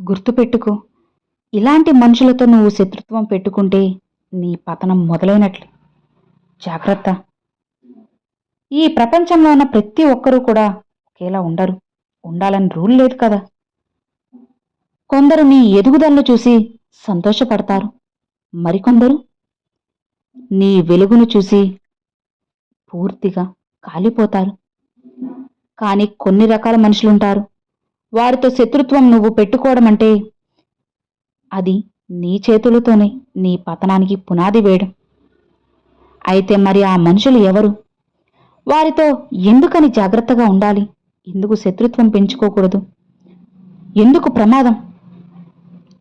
గుర్తుపెట్టుకో. ఇలాంటి మనుషులతో నువ్వు శత్రుత్వం పెట్టుకుంటే నీ పతనం మొదలైనట్లు. జాగ్రత్త. ఈ ప్రపంచంలో ఉన్న ప్రతి ఒక్కరూ కూడా ఒకేలా ఉండరు. ఉండాలని రూల్ లేదు కదా. కొందరు నీ ఎదుగుదలను చూసి సంతోషపడతారు. మరికొందరు నీ వెలుగును చూసి పూర్తిగా కాలిపోతారు. కానీ కొన్ని రకాల మనుషులుంటారు. వారితో శత్రుత్వం నువ్వు పెట్టుకోవడం అంటే అది నీ చేతులతోనే నీ పతనానికి పునాది వేయడం. అయితే మరి ఆ మనుషులు ఎవరు? వారితో ఎందుకని జాగ్రత్తగా ఉండాలి? ఎందుకు శత్రుత్వం పెంచుకోకూడదు? ఎందుకు ప్రమాదం?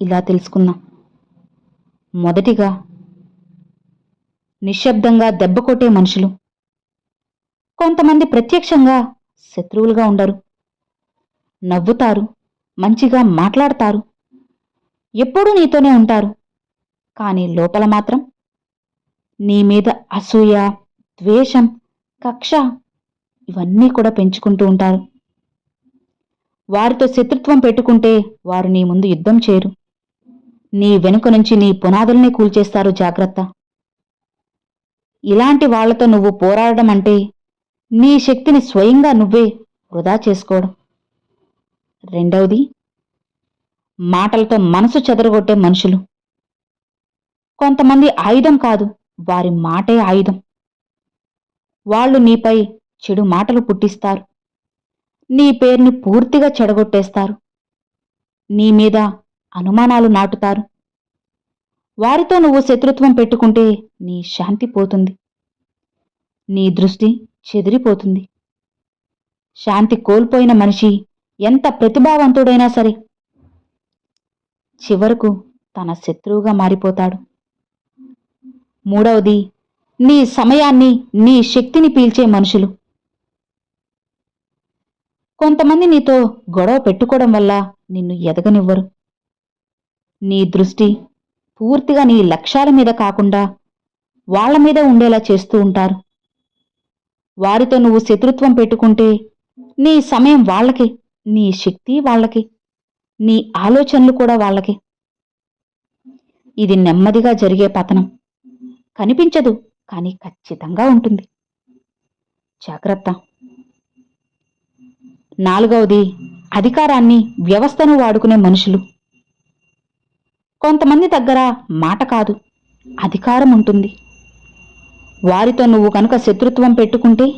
ఇలా తెలుసుకుందాం. మొదటిగా నిశ్శబ్దంగా దెబ్బ కొట్టే మనుషులు. కొంతమంది ప్రత్యక్షంగా శత్రువులుగా ఉండరు. నవ్వుతారు మంచిగా మాట్లాడతారు ఎప్పుడూ నీతోనే ఉంటారు. కానీ లోపల మాత్రం నీ మీద అసూయ ద్వేషం కక్ష ఇవన్నీ కూడా పెంచుకుంటూ ఉంటారు. వారితో శత్రుత్వం పెట్టుకుంటే వారు నీ ముందు యుద్ధం చేయరు. నీ వెనుక నుంచి నీ పునాదుల్ని కూల్చేస్తారు జాగ్రత్త. ఇలాంటి వాళ్ళతో నువ్వు పోరాడడం అంటే నీ శక్తిని స్వయంగా నువ్వే వృధా చేసుకోవడం. రెండవది మాటలతో మనసు చెదరగొట్టే మనుషులు. కొంతమంది ఆయుధం కాదు వారి మాటే ఆయుధం. వాళ్ళు నీపై చెడు మాటలు పుట్టిస్తారు. నీ పేరుని పూర్తిగా చెడగొట్టేస్తారు. నీ మీద అనుమానాలు నాటుతారు. వారితో నువ్వు శత్రుత్వం పెట్టుకుంటే నీ శాంతి పోతుంది. నీ దృష్టి చెదిరిపోతుంది. శాంతి కోల్పోయిన మనిషి ఎంత ప్రతిభావంతుడైనా సరే చివరకు తన శత్రువుగా మారిపోతాడు. మూడవది నీ సమయాన్ని నీ శక్తిని పీల్చే మనుషులు. కొంతమంది నీతో గొడవ పెట్టుకోవడం వల్ల నిన్ను ఎదగనివ్వరు. నీ దృష్టి పూర్తిగా నీ లక్ష్యాల మీద కాకుండా వాళ్ళ మీద ఉండేలా చేస్తూ ఉంటారు. వారితో నువ్వు శత్రుత్వం పెట్టుకుంటే నీ సమయం వాళ్ళకి. నీ శక్తి వాళ్ళకి నీ ఆలోచనలు కూడా వాళ్ళకి. ఇది నెమ్మదిగా జరిగే పతనం. కనిపించదు కానీ ఖచ్చితంగా ఉంటుంది. జాగ్రత్త. నాలుగవది అధికారాన్ని వ్యవస్థను వాడుకునే మనుషులు. కొంతమంది దగ్గర మాట కాదు అధికారం ఉంటుంది. వారితో నువ్వు కనుక శత్రుత్వం పెట్టుకుంటే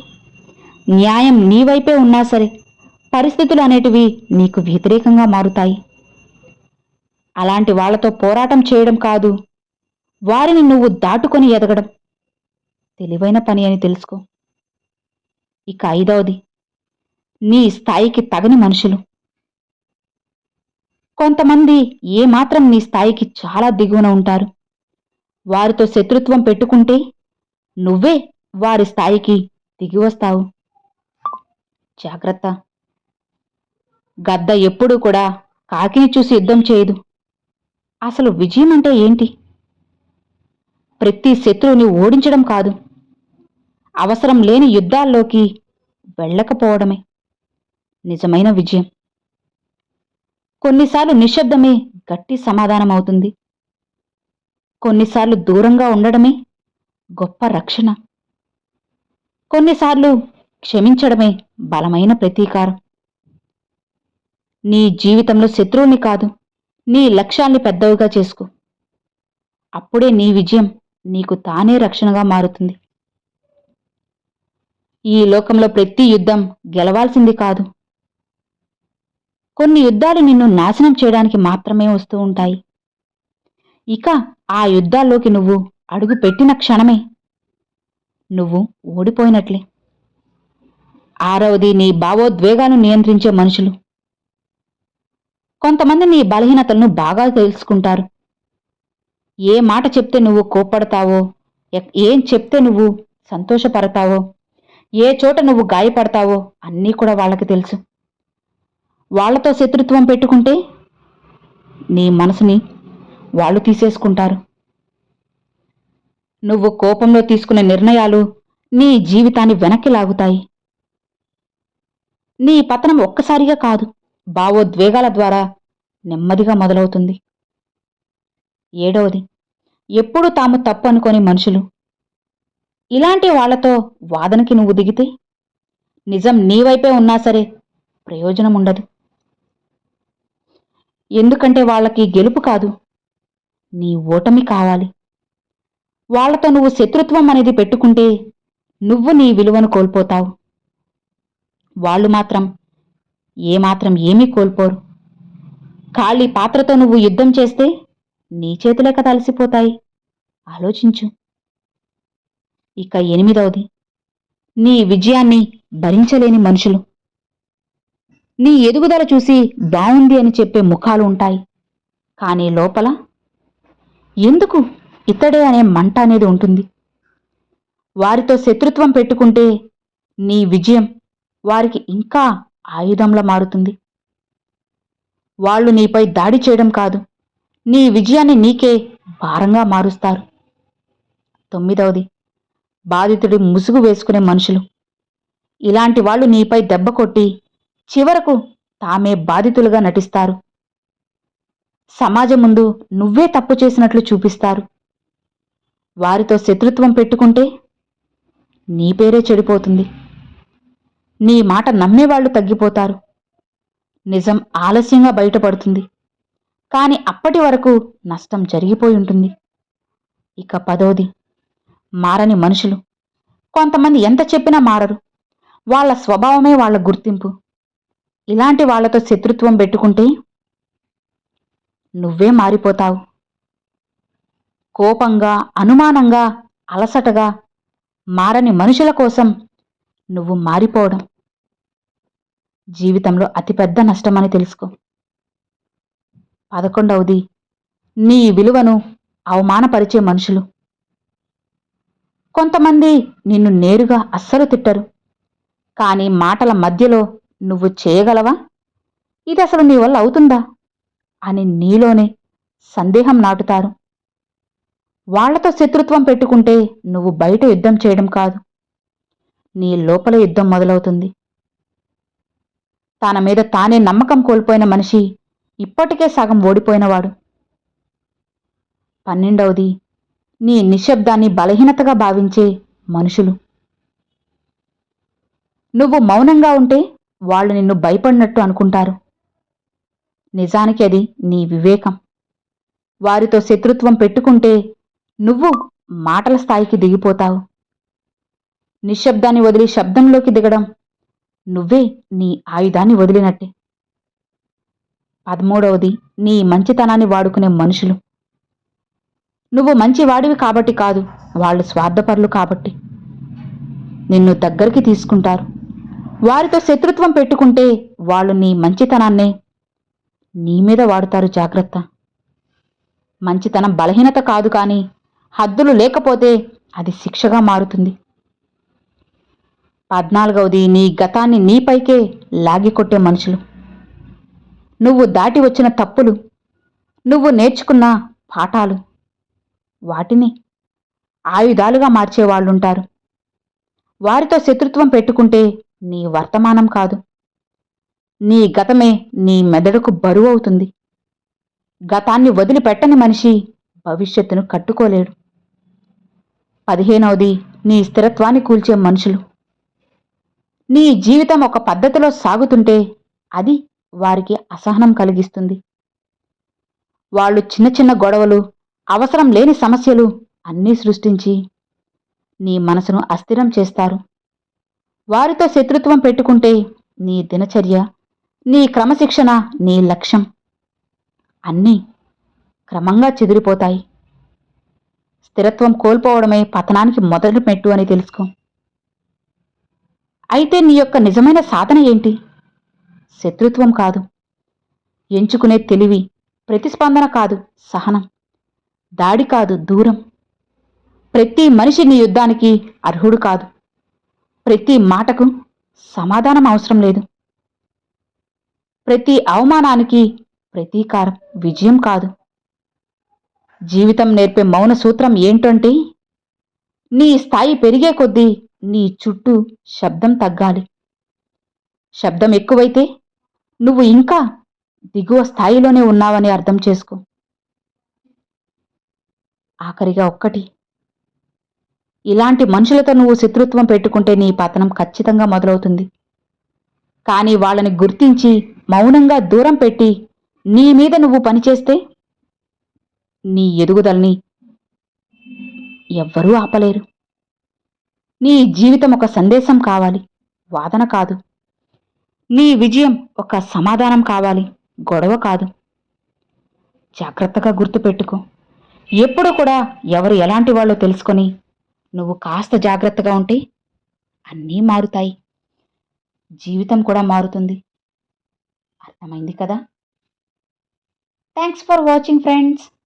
న్యాయం నీ వైపే ఉన్నా సరే పరిస్థితులు అనేటివి నీకు వ్యతిరేకంగా మారుతాయి. అలాంటి వాళ్ళతో పోరాటం చేయడం కాదు. వారిని నువ్వు దాటుకొని ఎదగడం. తెలివైన పని అని తెలుసుకో. ఇక ఐదవది నీ స్థాయికి తగని మనుషులు. కొంతమంది ఏమాత్రం నీ స్థాయికి చాలా దిగువన ఉంటారు. వారితో శత్రుత్వం పెట్టుకుంటే నువ్వే వారి స్థాయికి దిగివస్తావు. జాగ్రత్త. గద్ద ఎప్పుడూ కూడా కాకిని చూసి యుద్ధం చేయదు. అసలు విజయం అంటే ఏంటి? ప్రతి శత్రువుని ఓడించడం కాదు. అవసరం లేని యుద్ధాల్లోకి వెళ్ళకపోవడమే నిజమైన విజయం. కొన్నిసార్లు నిశ్శబ్దమే గట్టి సమాధానం అవుతుంది కొన్నిసార్లు దూరంగా ఉండడమే గొప్ప రక్షణ. కొన్నిసార్లు క్షమించడమే బలమైన ప్రతీకారం. నీ జీవితంలో శత్రువుని కాదు. నీ లక్ష్యాన్ని పెద్దవిగా చేసుకో. అప్పుడే నీ విజయం నీకు తానే రక్షణగా మారుతుంది. ఈ లోకంలో ప్రతి యుద్ధం గెలవాల్సింది కాదు. కొన్ని యుద్ధాలు నిన్ను నాశనం చేయడానికి మాత్రమే వస్తూ ఉంటాయి. ఇక ఆ యుద్ధాల్లోకి నువ్వు అడుగు పెట్టిన క్షణమే నువ్వు ఓడిపోయినట్లే. ఆరవది నీ భావోద్వేగాలను నియంత్రించే మనుషులు. కొంతమంది నీ బలహీనతలను బాగా తెలుసుకుంటారు. ఏ మాట చెప్తే నువ్వు కోప్పడతావో ఏం చెప్తే నువ్వు సంతోషపడతావో ఏ చోట నువ్వు గాయపడతావో అన్నీ కూడా వాళ్ళకి తెలుసు. వాళ్ళతో శత్రుత్వం పెట్టుకుంటే నీ మనసుని వాళ్ళు తీసేసుకుంటారు. నువ్వు కోపంలో తీసుకునే నిర్ణయాలు నీ జీవితాన్ని వెనక్కి లాగుతాయి. నీ పతనం ఒక్కసారిగా కాదు భావోద్వేగాల ద్వారా నెమ్మదిగా మొదలవుతుంది. ఏడవది ఎప్పుడు తాము తప్పు అనుకోని మనుషులు. ఇలాంటి వాళ్ళతో వాదనకి నువ్వు దిగితే నిజం నీ వైపే ఉన్నా సరే ప్రయోజనం ఉండదు. ఎందుకంటే వాళ్ళకి గెలుపు కాదు నీ ఓటమి కావాలి. వాళ్ళతో నువ్వు శత్రుత్వం అనేది పెట్టుకుంటే నువ్వు నీ విలువను కోల్పోతావు. వాళ్ళు మాత్రం ఏమాత్రం ఏమీ కోల్పోరు. ఖాళీ పాత్రతో నువ్వు యుద్ధం చేస్తే నీ చేతులే కదా అలసిపోతాయి. ఆలోచించు. ఇక ఎనిమిదవది. నీ విజయాన్ని భరించలేని మనుషులు. నీ ఎదుగుదల చూసి బావుంది అని చెప్పే ముఖాలు ఉంటాయి. కానీ లోపల ఎందుకు ఇతడే అనే మంట అనేది ఉంటుంది. వారితో శత్రుత్వం పెట్టుకుంటే నీ విజయం వారికి ఇంకా ఆయుధంలా మారుతుంది. వాళ్ళు నీపై దాడి చేయడం కాదు. నీ విజయాన్ని నీకే భారంగా మారుస్తారు. తొమ్మిదవది బాధితుడి ముసుగు వేసుకునే మనుషులు. ఇలాంటి వాళ్ళు నీపై దెబ్బ కొట్టి చివరకు తామే బాధితులుగా నటిస్తారు. సమాజం ముందు నువ్వే తప్పు చేసినట్లు చూపిస్తారు. వారితో శత్రుత్వం పెట్టుకుంటే నీ పేరే చెడిపోతుంది. నీ మాట నమ్మేవాళ్ళు తగ్గిపోతారు. నిజం ఆలస్యంగా బయటపడుతుంది. కాని అప్పటి వరకు నష్టం జరిగిపోయి ఉంటుంది. ఇక పదోది మారని మనుషులు. కొంతమంది ఎంత చెప్పినా మారరు. వాళ్ళ స్వభావమే వాళ్ళ గుర్తింపు. ఇలాంటి వాళ్ళతో శత్రుత్వం పెట్టుకుంటే నువ్వే మారిపోతావు. కోపంగా అనుమానంగా అలసటగా మారని మనుషుల కోసం నువ్వు మారిపోవడం. జీవితంలో అతిపెద్ద నష్టమని తెలుసుకో. పదకొండవది నీ విలువను అవమానపరిచే మనుషులు. కొంతమంది నిన్ను నేరుగా అస్సలు తిట్టరు. కానీ మాటల మధ్యలో నువ్వు చేయగలవా? ఇది అసలు నీ వల్ల అవుతుందా? అని నీలోనే సందేహం నాటుతారు. వాళ్ళతో శత్రుత్వం పెట్టుకుంటే నువ్వు బయట యుద్ధం చేయడం కాదు. నీ లోపల యుద్ధం మొదలవుతుంది. తన మీద తానే నమ్మకం కోల్పోయిన మనిషి ఇప్పటికే సగం ఓడిపోయినవాడు. పన్నెండవది నీ నిశ్శబ్దాన్ని బలహీనతగా భావించే మనుషులు. నువ్వు మౌనంగా ఉంటే వాళ్ళు నిన్ను భయపడినట్టు అనుకుంటారు. నిజానికి అది నీ వివేకం. వారితో శత్రుత్వం పెట్టుకుంటే నువ్వు మాటల స్థాయికి దిగిపోతావు. నిశ్శబ్దాన్ని వదిలి శబ్దంలోకి దిగడం నువ్వే నీ ఆయుధాన్ని వదిలినట్టే. పదమూడవది నీ మంచితనాన్ని వాడుకునే మనుషులు. నువ్వు మంచివాడివి కాబట్టి కాదు వాళ్ళు స్వార్థపరులు కాబట్టి. నిన్ను దగ్గరికి తీసుకుంటారు. వారితో శత్రుత్వం పెట్టుకుంటే వాళ్ళు నీ మంచితనాన్నే నీ మీద వాడుతారు జాగ్రత్త. మంచితనం బలహీనత కాదు కానీ హద్దులు లేకపోతే అది శిక్షగా మారుతుంది. పద్నాలుగవది నీ గతాన్ని నీపైకే లాగికొట్టే మనుషులు. నువ్వు దాటి వచ్చిన తప్పులు నువ్వు నేర్చుకున్న పాఠాలు వాటిని ఆయుధాలుగా మార్చేవాళ్ళుంటారు వారితో శత్రుత్వం పెట్టుకుంటే నీ వర్తమానం కాదు. నీ గతమే నీ మెదడుకు బరువు అవుతుంది. గతాన్ని వదిలిపెట్టని మనిషి భవిష్యత్తును కట్టుకోలేడు. పదిహేనవది నీ స్థిరత్వాన్ని కూల్చే మనుషులు. నీ జీవితం ఒక పద్ధతిలో సాగుతుంటే అది వారికి అసహనం కలిగిస్తుంది. వాళ్ళు చిన్న చిన్న గొడవలు అవసరం లేని సమస్యలు అన్నీ సృష్టించి నీ మనసును అస్థిరం చేస్తారు. వారితో శత్రుత్వం పెట్టుకుంటే నీ దినచర్య నీ క్రమశిక్షణ నీ లక్ష్యం అన్నీ క్రమంగా చెదిరిపోతాయి. స్థిరత్వం కోల్పోవడమే పతనానికి మొదటి మెట్టు అని తెలుసుకో. అయితే నీ యొక్క నిజమైన సాధన ఏంటి? శత్రుత్వం కాదు. ఎంచుకునే తెలివి ప్రతిస్పందన కాదు సహనం. దాడి కాదు దూరం. ప్రతి మనిషి నీ యుద్ధానికి అర్హుడు కాదు. ప్రతి మాటకు సమాధానం అవసరం లేదు. ప్రతి అవమానానికి ప్రతీకారం విజయం కాదు. జీవితం నేర్పే మౌన సూత్రం ఏంటంటే నీ స్థాయి పెరిగే కొద్దీ నీ చుట్టూ శబ్దం తగ్గాలి. శబ్దం ఎక్కువైతే నువ్వు ఇంకా దిగువ స్థాయిలోనే ఉన్నావని అర్థం చేసుకో. ఆఖరిగా ఒక్కటి. ఇలాంటి మనుషులతో నువ్వు శత్రుత్వం పెట్టుకుంటే నీ పతనం ఖచ్చితంగా మొదలవుతుంది. కానీ వాళ్ళని గుర్తించి మౌనంగా దూరం పెట్టి నీ మీద నువ్వు పనిచేస్తే నీ ఎదుగుదలని ఎవ్వరూ ఆపలేరు. నీ జీవితం ఒక సందేశం కావాలి. వాదన కాదు. నీ విజయం ఒక సమాధానం కావాలి. గొడవ కాదు. జాగ్రత్తగా గుర్తుపెట్టుకో ఎప్పుడు కూడా ఎవరు ఎలాంటి వాళ్ళో తెలుసుకొని నువ్వు కాస్త జాగ్రత్తగా ఉంటే అన్నీ మారుతాయి. జీవితం కూడా మారుతుంది. అర్థమైంది కదా? Thanks for watching friends